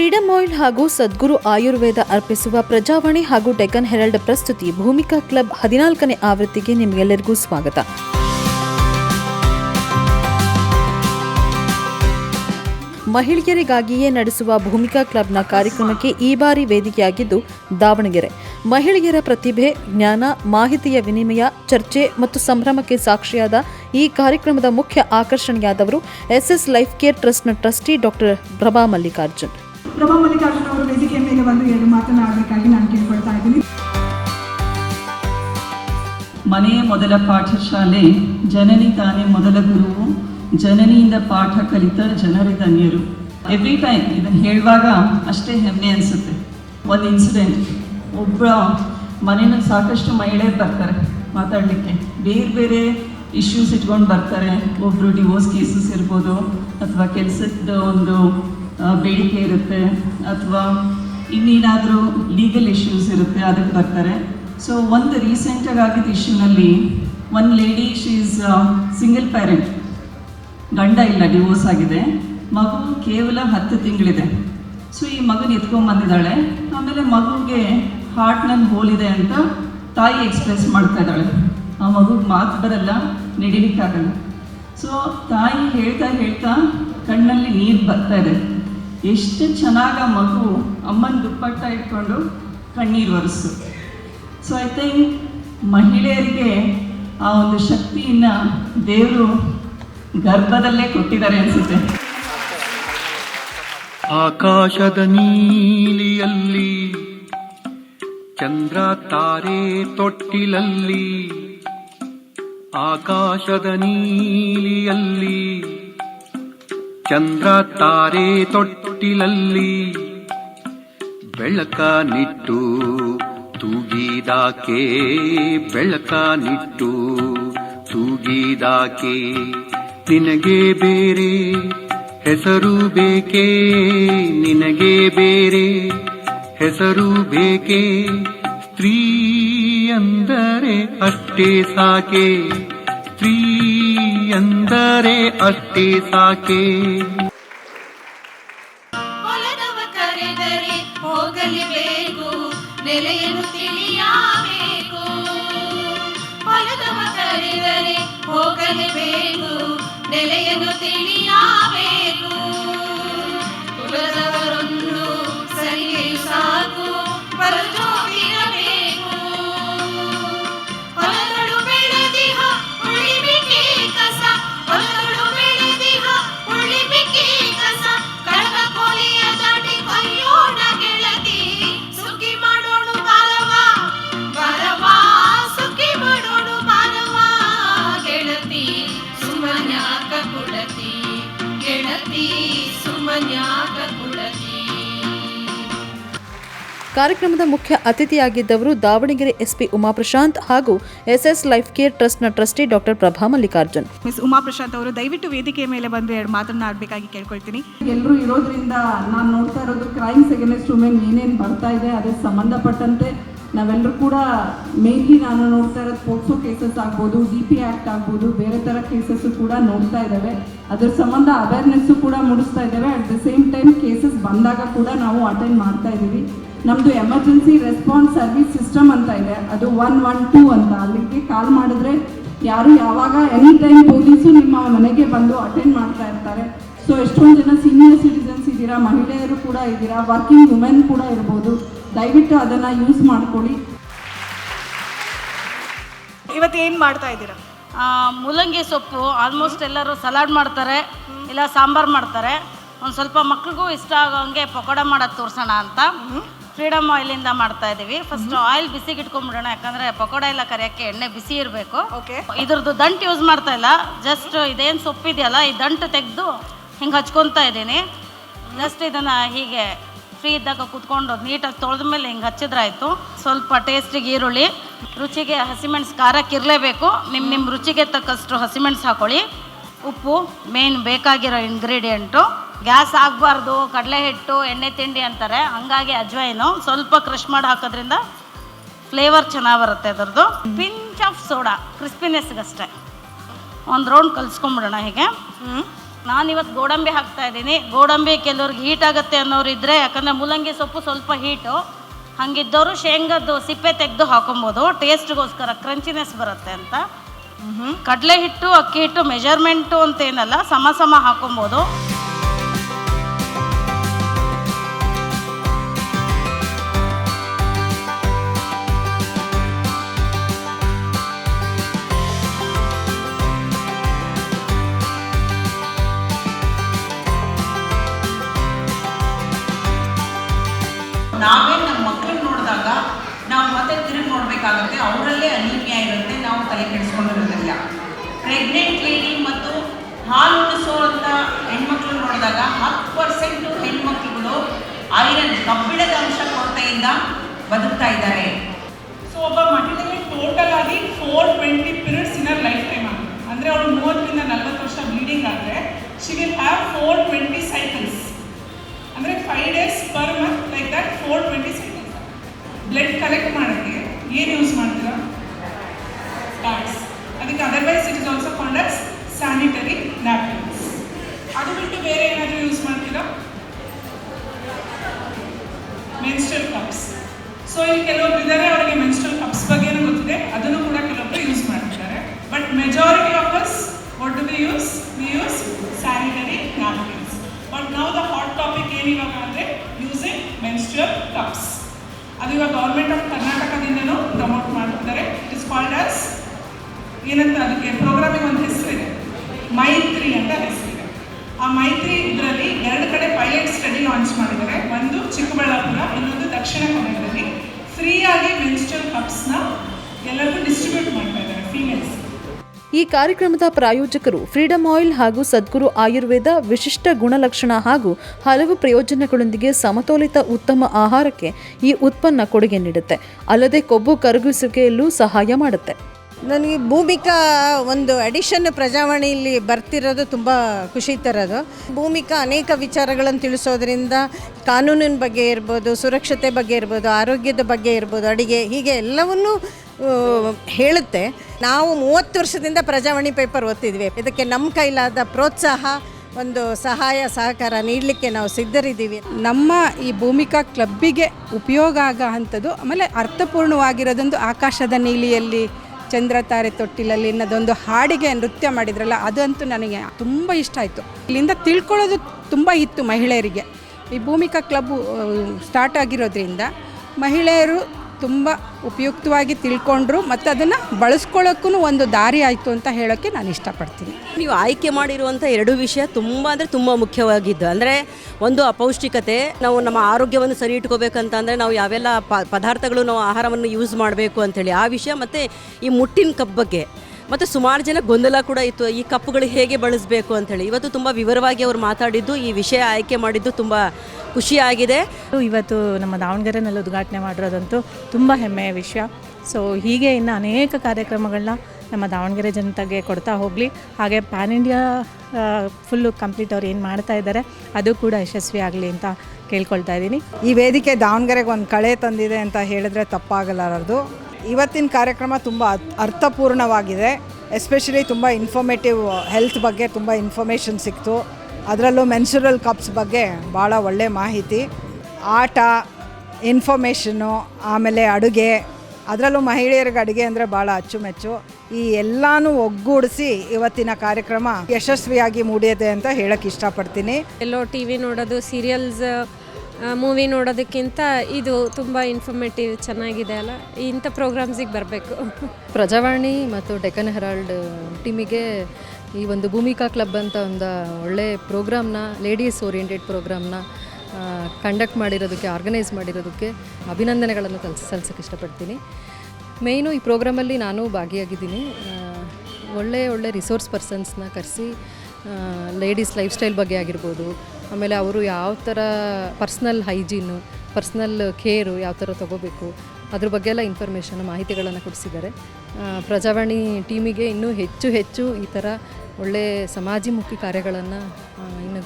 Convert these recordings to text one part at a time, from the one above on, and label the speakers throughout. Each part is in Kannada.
Speaker 1: ಫ್ರೀಡಮ್ ಆಯಿಲ್ ಹಾಗೂ ಸದ್ಗುರು ಆಯುರ್ವೇದ ಅರ್ಪಿಸುವ ಪ್ರಜಾವಾಣಿ ಹಾಗೂ ಡೆಕ್ಕನ್ ಹೆರಲ್ಡ್ ಪ್ರಸ್ತುತಿ ಭೂಮಿಕಾ ಕ್ಲಬ್ ಹದಿನಾಲ್ಕನೇ ಆವೃತ್ತಿಗೆ ನಿಮಗೆಲ್ಲರಿಗೂ ಸ್ವಾಗತ. ಮಹಿಳೆಯರಿಗಾಗಿಯೇ ನಡೆಸುವ ಭೂಮಿಕಾ ಕ್ಲಬ್ನ ಕಾರ್ಯಕ್ರಮಕ್ಕೆ ಈ ಬಾರಿ ವೇದಿಕೆಯಾಗಿದ್ದು ದಾವಣಗೆರೆ. ಮಹಿಳೆಯರ ಪ್ರತಿಭೆ, ಜ್ಞಾನ, ಮಾಹಿತಿಯ ವಿನಿಮಯ, ಚರ್ಚೆ ಮತ್ತು ಸಂಭ್ರಮಕ್ಕೆ ಸಾಕ್ಷಿಯಾದ ಈ ಕಾರ್ಯಕ್ರಮದ ಮುಖ್ಯ ಆಕರ್ಷಣೆಯಾದವರು ಎಸ್ಎಸ್ ಲೈಫ್ ಕೇರ್ ಟ್ರಸ್ಟ್ನ ಟ್ರಸ್ಟಿ ಡಾಕ್ಟರ್ ಪ್ರಭಾ ಮಲ್ಲಿಕಾರ್ಜುನ್.
Speaker 2: ಪ್ರಭಾ ಮಲ್ಲಿಕಾರ್ಜುನ ಅವರು ವೇದಿಕೆಯ ಮೇಲೆ ಬಂದು ಎರಡು ಮಾತನಾಡಬೇಕಾಗಿ ನಾನು ಕೇಳ್ಕೊಳ್ತಾ ಇದ್ದೀನಿ.
Speaker 3: ಮನೆಯ ಮೊದಲ ಪಾಠಶಾಲೆ, ಜನನಿ ತಾನೇ ಮೊದಲ ಗುರುವು, ಜನನಿಯಿಂದ ಪಾಠ ಕಲಿತ ಜನರೇ ಧನ್ಯರು. ಎವ್ರಿ ಟೈಮ್ ಇದನ್ನು ಹೇಳುವಾಗ ಅಷ್ಟೇ ಹೆಮ್ಮೆ ಅನಿಸುತ್ತೆ. ಒಂದು ಇನ್ಸಿಡೆಂಟ್ ಒಬ್ಬ ಮನೇನ ಸಾಕಷ್ಟು ಮಹಿಳೆಯರು ಬರ್ತಾರೆ ಮಾತಾಡಲಿಕ್ಕೆ. ಬೇರೆ ಬೇರೆ ಇಶ್ಯೂಸ್ ಇಟ್ಕೊಂಡು ಬರ್ತಾರೆ. ಒಬ್ಬರು ಡಿವೋರ್ಸ್ ಕೇಸಸ್ ಇರ್ಬೋದು, ಅಥವಾ ಕೆಲಸದ ಒಂದು ಬೇಡಿಕೆ ಇರುತ್ತೆ ಅಥವಾ ಇನ್ನೇನಾದರೂ ಲೀಗಲ್ ಇಶ್ಯೂಸ್ ಇರುತ್ತೆ ಅದಕ್ಕೆ ಬರ್ತಾರೆ. ಸೊ ಒಂದು ರೀಸೆಂಟಾಗಿ ಆಗಿದ್ದ ಇಶ್ಯೂನಲ್ಲಿ one lady she is single parent ಗಂಡ ಇಲ್ಲ ಡಿವೋರ್ಸ್ ಆಗಿದೆ. ಮಗು ಕೇವಲ ಹತ್ತು ತಿಂಗಳಿದೆ. ಸೊ ಈ ಮಗನ ಎತ್ಕೊಂಡ್ಬಂದಿದ್ದಾಳೆ ಆಮೇಲೆ ಮಗುಗೆ ಹಾರ್ಟ್ನಲ್ಲಿ ಹೋಲಿದೆ ಅಂತ ತಾಯಿ ಎಕ್ಸ್ಪ್ರೆಸ್ ಮಾಡ್ತಾ ಇದ್ದಾಳೆ. ಆ ಮಗುಗೆ ಮಾತು ಬರಲ್ಲ, ನಡಿಲಿಕ್ಕಾಗಲ್ಲ. ಸೊ ತಾಯಿ ಹೇಳ್ತಾ ಹೇಳ್ತಾ ಕಣ್ಣಲ್ಲಿ ನೀರು ಬರ್ತಾ ಇದೆ. ಎಷ್ಟು ಚೆನ್ನಾಗಿ ಮಗು ಅಮ್ಮನ ದುಪ್ಪಟ್ಟ ಇಟ್ಕೊಂಡು ಕಣ್ಣೀರು ಒರೆಸು. ಸೊ ಐ ಥಿಂಕ್ ಮಹಿಳೆಯರಿಗೆ ಆ ಒಂದು ಶಕ್ತಿಯನ್ನ ದೇವರು ಗರ್ಭದಲ್ಲೇ ಕೊಟ್ಟಿದ್ದಾರೆ ಅನಿಸುತ್ತೆ.
Speaker 4: ಆಕಾಶದ ನೀಲಿಯಲ್ಲಿ, ಚಂದ್ರ ತಾರೆ ತೊಟ್ಟಿಲಲ್ಲಿ, ಆಕಾಶದ ನೀಲಿಯಲ್ಲಿ, ಚಂದ್ರ ತಾರೆ ತೊಟ್ಟಿಲಲ್ಲಿ ಬೆಳಕ ನಿಟ್ಟು ತೂಗಿದಾಕೆ, ಬೆಳಕ ನಿಟ್ಟು ತೂಗಿದಾಕೆ. ನಿನಗೆ ಬೇರೆ ಹೆಸರು ಬೇಕೇ? ನಿನಗೆ ಬೇರೆ ಹೆಸರು ಬೇಕೇ? ಸ್ತ್ರೀ ಅಂದರೆ ಅಷ್ಟೇ ಸಾಕೆ? ಸ್ತ್ರೀ ಅಂದರೆ ಅಷ್ಟೇ ಸಾಕೆ?
Speaker 5: ಹೋಗಲೇಬೇಕು ನೆಲೆಯನ್ನು ತಿಳಿಯಬೇಕು. ಹೊಲದವ ಕರೆದರೆ ಹೋಗಲೇಬೇಕು ನೆಲೆಯನ್ನು ತಿಳಿಯಬೇಕು
Speaker 1: ಕಾರ್ಯಕ್ರಮದ ಮುಖ್ಯ ಅತಿಥಿಯಾಗಿದ್ದವರು ದಾವಣಗೆರೆ ಎಸ್ಪಿ ಉಮಾಪ್ರಶಾಂತ್ ಹಾಗೂ ಎಸ್ಎಸ್ ಲೈಫ್ ಕೇರ್ ಟ್ರಸ್ಟ್ನ trustee doctor Prabha Mallikarjun.
Speaker 2: Miss Uma Prashant ಅವರು ದಯವಿಟ್ಟು ವೇದಿಕೆ ಮೇಲೆ ಬಂದು ಎರಡು ಮಾತನಾಡಬೇಕಾಗಿ ಕೇಳ್ಕೊಳ್ತೀನಿ. ಎಲ್ಲರೂ ಇರೋದ್ರಿಂದ ನಾನು ನೋಡ್ತಾ ಇರೋದು ಕ್ರೈಮ್ಸ್ ಅಗೇನೆಸ್ಟ್ ವುಮೆನ್ ಏನೇನು ಬರ್ತಾ ಇದೆ ಅದಕ್ಕೆ ಸಂಬಂಧಪಟ್ಟಂತೆ ನಾವೆಲ್ಲರೂ ಕೂಡ ಮೇನ್ಲಿ ನಾನು ನೋಡ್ತಾ ಇರೋದು ಪೋಕ್ಸೋ ಕೇಸಸ್ ಆಗ್ಬೋದು ಡಿ ಪಿ ಆ್ಯಕ್ಟ್ ಆಗ್ಬೋದು ಬೇರೆ ಥರ ಕೇಸಸ್ಸು ಕೂಡ ನೋಡ್ತಾ ಇದ್ದಾವೆ. ಅದ್ರ ಸಂಬಂಧ ಅವೇರ್ನೆಸ್ಸು ಕೂಡ ಮೂಡಿಸ್ತಾ ಇದ್ದಾವೆ. ಅಟ್ ದ ಸೇಮ್ ಟೈಮ್ ಬಂದಾಗ ಕೂಡ ನಾವು ಅಟೆಂಡ್ ಮಾಡ್ತಾ ಇದ್ದೀವಿ. ನಮ್ಮದು ಎಮರ್ಜೆನ್ಸಿ ರೆಸ್ಪಾನ್ಸ್ ಸರ್ವಿಸ್ ಸಿಸ್ಟಮ್ ಅಂತ ಇದೆ. ಅದು ಒನ್ ಒನ್ ಟೂ ಅಂತ. ಅಲ್ಲಿಗೆ ಕಾಲ್ ಮಾಡಿದ್ರೆ ಯಾರು ಯಾವಾಗ ಎನಿ ಟೈಮ್ ಪೊಲೀಸು ನಿಮ್ಮ ಮನೆಗೆ ಬಂದು ಅಟೆಂಡ್ ಮಾಡ್ತಾ ಇರ್ತಾರೆ. ಸೊ ಎಷ್ಟೊಂದು ಜನ ಸೀನಿಯರ್ ಸಿಟಿಸನ್ಸ್ ಇದ್ದೀರಾ ಮಹಿಳೆಯರು ಕೂಡ ಇದ್ದೀರಾ ವರ್ಕಿಂಗ್ ವುಮೆನ್ ಕೂಡ ಇರ್ಬೋದು. ದಯವಿಟ್ಟು ಅದನ್ನು ಯೂಸ್ ಮಾಡ್ಕೊಳ್ಳಿ. ಇವತ್ತು ಏನು ಮಾಡ್ತಾ ಇದ್ದೀರಾ?
Speaker 6: ಆ, ಮೂಲಂಗಿ ಸೊಪ್ಪು ಆಲ್ಮೋಸ್ಟ್ ಎಲ್ಲರೂ ಸಲಾಡ್ ಮಾಡ್ತಾರೆ. ಇಲ್ಲ ಸಾಂಬಾರು ಮಾಡ್ತಾರೆ. ಒಂದು ಸ್ವಲ್ಪ ಮಕ್ಳಿಗೂ ಇಷ್ಟ ಆಗೋಂಗೆ ಪಕೋಡ ಮಾಡೋದು ತೋರಿಸೋಣ ಅಂತ. ಫ್ರೀಡಮ್ ಆಯಿಲಿಂದ ಮಾಡ್ತಾ ಇದ್ದೀವಿ ಫಸ್ಟ್ ಆಯಿಲ್ ಬಿಸಿಗೆ ಇಟ್ಕೊಂಡ್ಬಿಡೋಣ ಯಾಕಂದರೆ ಪಕೋಡ ಎಲ್ಲ ಕರಿಯೋಕ್ಕೆ ಎಣ್ಣೆ ಬಿಸಿ ಇರಬೇಕು. ಇದ್ರದ್ದು ದಂಟು ಯೂಸ್ ಮಾಡ್ತಾ ಇಲ್ಲ. ಜಸ್ಟ್ ಇದೇನು ಸೊಪ್ಪಿದೆಯಲ್ಲ ಈ ದಂಟು ತೆಗೆದು ಹಿಂಗೆ ಹಚ್ಕೊತಾ ಇದ್ದೀನಿ. ಜಸ್ಟ್ ಇದನ್ನು ಹೀಗೆ ಫ್ರೀ ಇದ್ದಾಗ ಕುತ್ಕೊಂಡು ನೀಟಾಗಿ ತೊಳೆದ ಮೇಲೆ ಹಿಂಗೆ ಹಚ್ಚಿದ್ರಾಯ್ತು. ಸ್ವಲ್ಪ ಟೇಸ್ಟಿಗೆ ಈರುಳ್ಳಿ ರುಚಿಗೆ ಹಸಿಮೆಣ್ಸು ಖಾರಕ್ಕೆ ಇರಲೇಬೇಕು. ನಿಮ್ಮ ನಿಮ್ಮ ರುಚಿಗೆ ತಕ್ಕಷ್ಟು ಹಸಿಮೆಣ್ಸು ಹಾಕೊಳ್ಳಿ. ಉಪ್ಪು ಮೇನ್ ಬೇಕಾಗಿರೋ ಇಂಗ್ರೀಡಿಯೆಂಟು ಗ್ಯಾಸ್ ಆಗಬಾರ್ದು ಕಡಲೆ ಹಿಟ್ಟು ಎಣ್ಣೆ ತಿಂಡಿ ಅಂತಾರೆ. ಹಂಗಾಗಿ ಅಜ್ವೈನು ಸ್ವಲ್ಪ ಕ್ರಷ್ ಮಾಡಿ ಹಾಕೋದ್ರಿಂದ ಫ್ಲೇವರ್ ಚೆನ್ನಾಗಿ ಬರುತ್ತೆ ಅದರದ್ದು. ಪಿಂಚ್ ಆಫ್ ಸೋಡಾ ಕ್ರಿಸ್ಪಿನೆಸ್ಗಷ್ಟೇ ಒಂದು ರೌಂಡ್ ಕಲಿಸ್ಕೊಂಬಿಡೋಣ ಹೀಗೆ. ನಾನಿವತ್ತು ಗೋಡಂಬಿ ಹಾಕ್ತಾ ಇದ್ದೀನಿ. ಗೋಡಂಬಿ ಕೆಲವ್ರಿಗೆ ಹೀಟ್ ಆಗುತ್ತೆ ಅನ್ನೋರು ಇದ್ದರೆ ಯಾಕಂದರೆ ಮೂಲಂಗಿ ಸೊಪ್ಪು ಸ್ವಲ್ಪ ಹೀಟು ಹಾಗಿದ್ದವರು ಶೇಂಗದ್ದು ಸಿಪ್ಪೆ ತೆಗೆದು ಹಾಕೊಬೋದು. ಟೇಸ್ಟ್ಗೋಸ್ಕರ ಕ್ರಂಚಿನೆಸ್ ಬರುತ್ತೆ ಅಂತ. ಕಡಲೆ ಹಿಟ್ಟು ಅಕ್ಕಿ ಹಿಟ್ಟು ಮೆಜರ್ಮೆಂಟು ಅಂತ ಏನಲ್ಲ ಸಮ ಸಮ ಹಾಕೊಬೋದು.
Speaker 7: ಪ್ರೆಗ್ನೆಂಟ್ ಕ್ಲೀನಿಂಗ್ ಮತ್ತು ಹಾಲು ಉಣಿಸುವಂಥ ಹೆಣ್ಮಕ್ಳು ನೋಡಿದಾಗ ಹತ್ತು ಪರ್ಸೆಂಟು ಹೆಣ್ಮಕ್ಳುಗಳು ಐರನ್ ಕಬ್ಬಿಣದ ಅಂಶ ಕೊರತೆಯಿಂದ ಬದುಕ್ತಾ ಇದ್ದಾರೆ.
Speaker 2: ಸೊ ಒಬ್ಬ ಮಹಿಳೆಗೆ ಟೋಟಲ್ ಆಗಿ four twenty periods in life time ಅಂದರೆ ಅವಳು ಮೂವತ್ತರಿಂದ ನಲ್ವತ್ತು ವರ್ಷ ಬ್ಲೀಡಿಂಗ್ ಆದರೆ she will have four twenty cycles ಅಂದರೆ five days per month like that four twenty cycles blood collect ಮಾಡೋಕ್ಕೆ ಏನು ಯೂಸ್ ಮಾಡ್ತೀರಾ? ಪ್ಯಾಡ್ಸ್ ಅದಕ್ಕೆ ಅದರ್ವೈಸ್ ಕಾಲ್ಡ್ ಸ್ಯಾನಿಟರಿ ನ್ಯಾಪ್ಕಿನ್ಸ್ ಅದು ಬಿಟ್ಟು ಬೇರೆ ಏನಾದರೂ ಯೂಸ್ ಮಾಡ್ತೀರಾ? ಮೆನ್ಸ್ಟ್ರಲ್ ಕಪ್ಸ್ ಸೊ ಇಲ್ಲಿ ಕೆಲವೊಬ್ರು ಇದ್ದಾರೆ, ಅವರಿಗೆ ಮೆನ್ಸ್ಟ್ರಲ್ ಕಪ್ಸ್ ಬಗ್ಗೆನೂ ಗೊತ್ತಿದೆ. ಅದನ್ನು ಕೂಡ ಕೆಲವೊಬ್ರು ಯೂಸ್ ಮಾಡ್ತಿದ್ದಾರೆ. But majority of us what do we use we use sanitary napkins but ನಾವು ದ ಹಾಟ್ ಟಾಪಿಕ್ ಏನಿವಾಗ ಅಂದರೆ ಯೂಸಿಂಗ್ ಮೆನ್ಸ್ಟ್ರಲ್ ಕಪ್ಸ್ ಅದು ಇವಾಗ ಗೌರ್ಮೆಂಟ್ ಆಫ್ ಕರ್ನಾಟಕದಿಂದನೂ ಪ್ರಮೋಟ್ ಮಾಡ್ತಿದ್ದಾರೆ. ಇಟ್ ಇಸ್ ಕಾಲ್ಡ್ ಆಸ್ ಏನಂತ ಅದಕ್ಕೆ ಪ್ರೋಗ್ರಾಮಿಗೆ ಒಂದು ಹೆಸರಿದೆ ಮೈತ್ರಿ ಅಂತ ಹೆಸರಿದೆ ಆ ಮೈತ್ರಿ ಇದರಲ್ಲಿ ಎರಡು ಕಡೆ ಪೈಲಟ್ ಸ್ಟಡಿ ಲಾಂಚ್ ಮಾಡಿದ್ದಾರೆ. ಒಂದು ಚಿಕ್ಕಬಳ್ಳಾಪುರ, ಇನ್ನೊಂದು ದಕ್ಷಿಣ ಕನ್ನಡದಲ್ಲಿ ಫ್ರೀಯಾಗಿ ಮೆನ್ಸ್ಟ್ರಲ್ ಕಪ್ಸ್ನ ಎಲ್ಲರಿಗೂ ಡಿಸ್ಟ್ರಿಬ್ಯೂಟ್ ಮಾಡ್ತಾ ಇದ್ದಾರೆ ಫೀಮೇಲ್ಸ್
Speaker 1: ಈ ಕಾರ್ಯಕ್ರಮದ ಪ್ರಾಯೋಜಕರು ಫ್ರೀಡಮ್ ಆಯಿಲ್ ಹಾಗೂ ಸದ್ಗುರು ಆಯುರ್ವೇದ ವಿಶಿಷ್ಟ ಗುಣಲಕ್ಷಣ ಹಾಗೂ ಹಲವು ಪ್ರಯೋಜನಗಳೊಂದಿಗೆ ಸಮತೋಲಿತ ಉತ್ತಮ ಆಹಾರಕ್ಕೆ ಈ ಉತ್ಪನ್ನ ಕೊಡುಗೆ ನೀಡುತ್ತೆ. ಅಲ್ಲದೆ ಕೊಬ್ಬು ಕರಗಿಸುವಿಕೆಯಲ್ಲೂ ಸಹಾಯ ಮಾಡುತ್ತೆ.
Speaker 8: ನನಗೆ ಭೂಮಿಕಾ ಒಂದು ಅಡಿಷನ್ ಪ್ರಜಾವಾಣಿಯಲ್ಲಿ ಬರ್ತಿರೋದು ತುಂಬ ಖುಷಿ ತರೋದು. ಭೂಮಿಕಾ ಅನೇಕ ವಿಚಾರಗಳನ್ನು ತಿಳಿಸೋದ್ರಿಂದ ಕಾನೂನಿನ ಬಗ್ಗೆ ಇರ್ಬೋದು, ಸುರಕ್ಷತೆ ಬಗ್ಗೆ ಇರ್ಬೋದು, ಆರೋಗ್ಯದ ಬಗ್ಗೆ ಇರ್ಬೋದು, ಅಡಿಗೆ ಹೀಗೆ ಎಲ್ಲವನ್ನೂ ಹೇಳುತ್ತೆ. ನಾವು ಮೂವತ್ತು ವರ್ಷದಿಂದ ಪ್ರಜಾವಾಣಿ ಪೇಪರ್ ಓದ್ತಿದ್ವಿ. ಇದಕ್ಕೆ ನಮ್ಮ ಕೈಲಾದ ಪ್ರೋತ್ಸಾಹ, ಒಂದು ಸಹಾಯ, ಸಹಕಾರ ನೀಡಲಿಕ್ಕೆ ನಾವು ಸಿದ್ಧರಿದ್ದೀವಿ.
Speaker 9: ನಮ್ಮ ಈ ಭೂಮಿಕಾ ಕ್ಲಬ್ಬಿಗೆ ಉಪಯೋಗ ಆಗೋ ಅಂಥದ್ದು ಆಮೇಲೆ ಅರ್ಥಪೂರ್ಣವಾಗಿರೋದೊಂದು ಆಕಾಶದ ನೀಲಿಯಲ್ಲಿ ಚಂದ್ರ ತಾರೆ ತೊಟ್ಟಿಲಲ್ಲಿ ಅನ್ನೋದೊಂದು ಹಾಡಿಗೆ ನೃತ್ಯ ಮಾಡಿದ್ರಲ್ಲ, ಅದಂತೂ ನನಗೆ ತುಂಬ ಇಷ್ಟ ಆಯಿತು. ಇಲ್ಲಿಂದ ತಿಳ್ಕೊಳ್ಳೋದು ತುಂಬ ಇತ್ತು ಮಹಿಳೆಯರಿಗೆ. ಈ ಭೂಮಿಕಾ ಕ್ಲಬ್ ಸ್ಟಾರ್ಟ್ ಆಗಿರೋದ್ರಿಂದ ಮಹಿಳೆಯರು ತುಂಬ ಉಪಯುಕ್ತವಾಗಿ ತಿಳ್ಕೊಂಡ್ರು ಮತ್ತು ಅದನ್ನು ಬಳಸ್ಕೊಳ್ಳೋಕ್ಕೂ ಒಂದು ದಾರಿ ಆಯಿತು ಅಂತ ಹೇಳೋಕ್ಕೆ ನಾನು ಇಷ್ಟಪಡ್ತೀನಿ.
Speaker 10: ನೀವು ಆಯ್ಕೆ ಮಾಡಿರುವಂಥ ಎರಡು ವಿಷಯ ತುಂಬ ಅಂದರೆ ತುಂಬ ಮುಖ್ಯವಾಗಿದ್ದು. ಅಂದರೆ ಒಂದು ಅಪೌಷ್ಟಿಕತೆ, ನಾವು ನಮ್ಮ ಆರೋಗ್ಯವನ್ನು ಸರಿ ಇಟ್ಕೋಬೇಕಂತ ಅಂದರೆ ನಾವು ಯಾವೆಲ್ಲ ಪದಾರ್ಥಗಳು ನಾವು ಆಹಾರವನ್ನು ಯೂಸ್ ಮಾಡಬೇಕು ಅಂಥೇಳಿ ಆ ವಿಷಯ, ಮತ್ತು ಈ ಮುಟ್ಟಿನ ಕಬ್ಬಗೆ ಮತ್ತು ಸುಮಾರು ಜನ ಗೊಂದಲ ಕೂಡ ಇತ್ತು. ಈ ಕಪ್ಪುಗಳು ಹೇಗೆ ಬಳಸಬೇಕು ಅಂತೇಳಿ. ಇವತ್ತು ತುಂಬ ವಿವರವಾಗಿ ಅವರು ಮಾತಾಡಿದ್ದು ಈ ವಿಷಯ ಆಯ್ಕೆ ಮಾಡಿದ್ದು ತುಂಬ ಖುಷಿಯಾಗಿದೆ
Speaker 11: ಇವತ್ತು ನಮ್ಮ ದಾವಣಗೆರೆನಲ್ಲಿ ಉದ್ಘಾಟನೆ ಮಾಡಿರೋದಂತೂ ತುಂಬ ಹೆಮ್ಮೆಯ ವಿಷಯ. ಸೊ ಹೀಗೆ ಇನ್ನು ಅನೇಕ ಕಾರ್ಯಕ್ರಮಗಳನ್ನ ನಮ್ಮ ದಾವಣಗೆರೆ ಜನತೆಗೆ ಕೊಡ್ತಾ ಹೋಗಲಿ. ಹಾಗೆ ಪ್ಯಾನ್ ಇಂಡಿಯಾ ಫುಲ್ಲು ಕಂಪ್ಲೀಟ್ ಅವ್ರು ಏನು ಮಾಡ್ತಾ ಇದ್ದಾರೆ ಅದು ಕೂಡ ಯಶಸ್ವಿ ಆಗಲಿ ಅಂತ ಕೇಳ್ಕೊಳ್ತಾ ಇದ್ದೀನಿ.
Speaker 9: ಈ ವೇದಿಕೆ ದಾವಣಗೆರೆಗೆ ಒಂದು ಕಳೆ ತಂದಿದೆ ಅಂತ ಹೇಳಿದ್ರೆ ತಪ್ಪಾಗಲಾರದು ಇವತ್ತಿನ ಕಾರ್ಯಕ್ರಮ ತುಂಬ ಅರ್ಥ್- ಅರ್ಥಪೂರ್ಣವಾಗಿದೆ. ಎಸ್ಪೆಷಲಿ ತುಂಬ ಇನ್ಫಾರ್ಮೇಟಿವ್ ಹೆಲ್ತ್ ಬಗ್ಗೆ ತುಂಬ ಇನ್ಫಾರ್ಮೇಷನ್ ಸಿಕ್ತು. ಅದರಲ್ಲೂ ಮೆನ್ಸುರಲ್ ಕಪ್ಸ್ ಬಗ್ಗೆ ಭಾಳ ಒಳ್ಳೆ ಮಾಹಿತಿ. ಆಟ ಇನ್ಫಾರ್ಮೇಷನ್ನು ಆಮೇಲೆ ಅಡುಗೆ, ಅದರಲ್ಲೂ ಮಹಿಳೆಯರಿಗೆ ಅಡುಗೆ ಅಂದರೆ ಭಾಳ ಅಚ್ಚುಮೆಚ್ಚು. ಈ ಎಲ್ಲನೂ ಒಗ್ಗೂಡಿಸಿ ಇವತ್ತಿನ ಕಾರ್ಯಕ್ರಮ ಯಶಸ್ವಿಯಾಗಿ ಮೂಡಿದೆ ಅಂತ ಹೇಳಕ್ಕೆ ಇಷ್ಟಪಡ್ತೀನಿ.
Speaker 11: ಎಲ್ಲೋ ಟಿ ವಿ ನೋಡೋದು ಸೀರಿಯಲ್ಸ್ ಮೂವಿ ನೋಡೋದಕ್ಕಿಂತ ಇದು ತುಂಬ ಇನ್ಫಾರ್ಮೇಟಿವ್ ಚೆನ್ನಾಗಿದೆ ಅಲ್ಲ? ಇಂಥ ಪ್ರೋಗ್ರಾಮ್ಸಿಗೆ ಬರಬೇಕು.
Speaker 12: ಪ್ರಜಾವಾಣಿ ಮತ್ತು ಡೆಕ್ಕನ್ ಹೆರಾಲ್ಡ್ ಟೀಮಿಗೆ ಈ ಒಂದು ಭೂಮಿಕಾ ಕ್ಲಬ್ ಅಂತ ಒಂದು ಒಳ್ಳೆ ಪ್ರೋಗ್ರಾಮ್ನ ಲೇಡೀಸ್ ಓರಿಯೆಂಟೆಡ್ ಪ್ರೋಗ್ರಾಮ್ನ ಕಂಡಕ್ಟ್ ಮಾಡಿರೋದಕ್ಕೆ ಆರ್ಗನೈಸ್ ಮಾಡಿರೋದಕ್ಕೆ ಅಭಿನಂದನೆಗಳನ್ನು ತಲ್ಸ್ ಸಲ್ಲಿಸೋಕ್ಕೆ ಇಷ್ಟಪಡ್ತೀನಿ. ಮೇಯ್ನು ಈ ಪ್ರೋಗ್ರಾಮಲ್ಲಿ ನಾನು ಭಾಗಿಯಾಗಿದ್ದೀನಿ. ಒಳ್ಳೆ ಒಳ್ಳೆ ರಿಸೋರ್ಸ್ ಪರ್ಸನ್ಸ್ನ ಕರೆಸಿ ಲೇಡೀಸ್ ಲೈಫ್ ಸ್ಟೈಲ್ ಬಗ್ಗೆ ಆಗಿರ್ಬೋದು. ಆಮೇಲೆ ಅವರು ಯಾವ ಥರ ಪರ್ಸ್ನಲ್ ಹೈಜೀನು ಪರ್ಸ್ನಲ್ ಕೇರು ಯಾವ ಥರ ತೊಗೋಬೇಕು, ಅದ್ರ ಬಗ್ಗೆ ಎಲ್ಲ ಇನ್ಫಾರ್ಮೇಷನ್ ಮಾಹಿತಿಗಳನ್ನು ಕೊಡಿಸಿದ್ದಾರೆ. ಪ್ರಜಾವಾಣಿ ಟೀಮಿಗೆ ಇನ್ನೂ ಹೆಚ್ಚು ಹೆಚ್ಚು ಈ ಥರ ಒಳ್ಳೆ ಸಮಾಜಮುಖಿ ಕಾರ್ಯಗಳನ್ನು ಇನ್ನು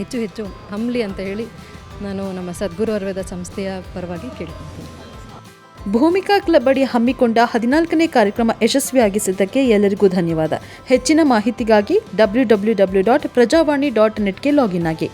Speaker 12: ಹೆಚ್ಚು ಹೆಚ್ಚು ಹಮ್ಮಲಿ ಅಂತ ಹೇಳಿ ನಾನು ನಮ್ಮ ಸದ್ಗುರು ಆಯುರ್ವೇದ ಸಂಸ್ಥೆಯ ಪರವಾಗಿ ಕೇಳ್ಕೊತೀನಿ
Speaker 1: ಭೂಮಿಕಾ ಕ್ಲಬ್ ಅಡಿ ಹಮ್ಮಿಕೊಂಡ ಹದಿನಾಲ್ಕನೇ ಕಾರ್ಯಕ್ರಮ ಯಶಸ್ವಿಯಾಗಿಸಿದ್ದಕ್ಕೆ ಎಲ್ಲರಿಗೂ ಧನ್ಯವಾದ. ಹೆಚ್ಚಿನ ಮಾಹಿತಿಗಾಗಿ W W W dot Prajavani dot ನೆಟ್ಗೆ login ಆಗಿ.